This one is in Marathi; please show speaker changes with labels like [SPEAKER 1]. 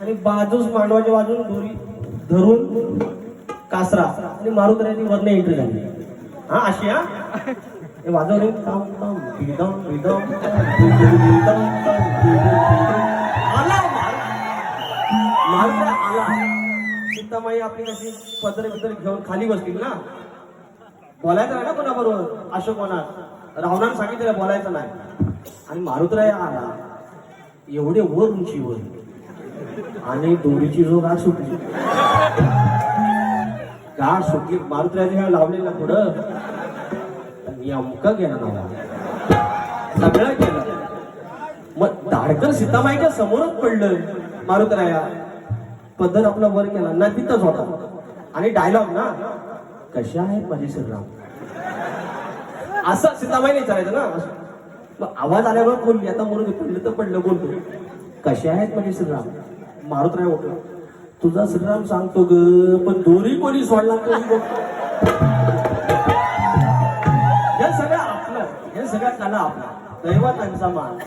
[SPEAKER 1] आणि बाजूस मांडवाच्या बाजून दोरी धरून कासरा आणि मारुतऱ्याची वरने एंट्री झाली हा अशी हा? हे वाजव रे. ताम ताम बिदम बिदम. बिदम आला आला. सीतामाई आपली कशी पदरे बिदरे घेऊन खाली बसतील ना? बोलायचं नाही ना कोणाबरोबर? अशोक मनात रावणानं सांगितलं बोलायचं नाही. आणि मारुतराय आला. एवढे वर उंचीवर. आणि दोरीची जो गाठ सुटली. गाठ सुटली मारुतरायाने ह्या लावलेला पुढं? अमका गेला ना सगळं केलं. मग धाडकर सीतामाईच्या समोरच पडलं मारुतराया पद्धत आपला वर केला ना तिथंच होता. आणि डायलॉग ना कशा आहेत माझे श्रीराम? असं सीतामाईने विचारायचं ना. मग आवाज आल्यावर बोलली आता म्हणून पडलं तर पडलं बोलतो. कशा आहेत म्हणजे श्रीराम? मारुतराय उठला तुझा श्रीराम सांगतो ग पण दोरी कोणी सोडला कोणी हे सगळं आपलं हे सगळं कला आपला. दैवतांचा मान.